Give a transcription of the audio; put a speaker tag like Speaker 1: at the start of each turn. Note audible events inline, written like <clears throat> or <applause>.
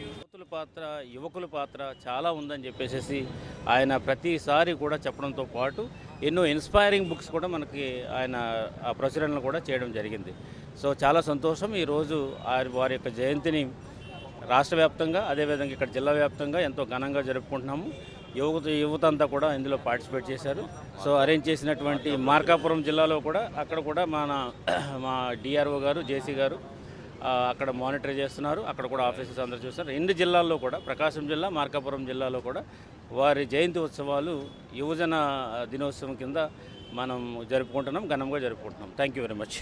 Speaker 1: యువతుల పాత్ర యువకుల పాత్ర చాలా ఉందని చెప్పేసి ఆయన ప్రతిసారి కూడా చెప్పడంతో పాటు ఎన్నో ఇన్స్పైరింగ్ బుక్స్ కూడా మనకి ఆయన ఆ ప్రచురణలు కూడా చేయడం జరిగింది. సో చాలా సంతోషం. ఈరోజు వారి యొక్క జయంతిని రాష్ట్ర వ్యాప్తంగా అదేవిధంగా ఇక్కడ జిల్లా వ్యాప్తంగా ఎంతో ఘనంగా జరుపుకుంటున్నాము. యువత యువత అంతా కూడా ఇందులో పార్టిసిపేట్ చేశారు. సో అరేంజ్ చేసినటువంటి మార్కాపురం జిల్లాలో కూడా అక్కడ కూడా మన <clears throat> మా డిఆర్ఓ గారు జేసీ గారు అక్కడ మానిటర్ చేస్తున్నారు. అక్కడ కూడా ఆఫీసర్స్ అందరూ చూస్తారు రెండు జిల్లాల్లో కూడా ప్రకాశం జిల్లా మార్కాపురం జిల్లాలో కూడా వారి జయంతి ఉత్సవాలు యువజన దినోత్సవం కింద మనం జరుపుకుంటున్నాం ఘనంగా జరుపుకుంటున్నాం. Thank you very much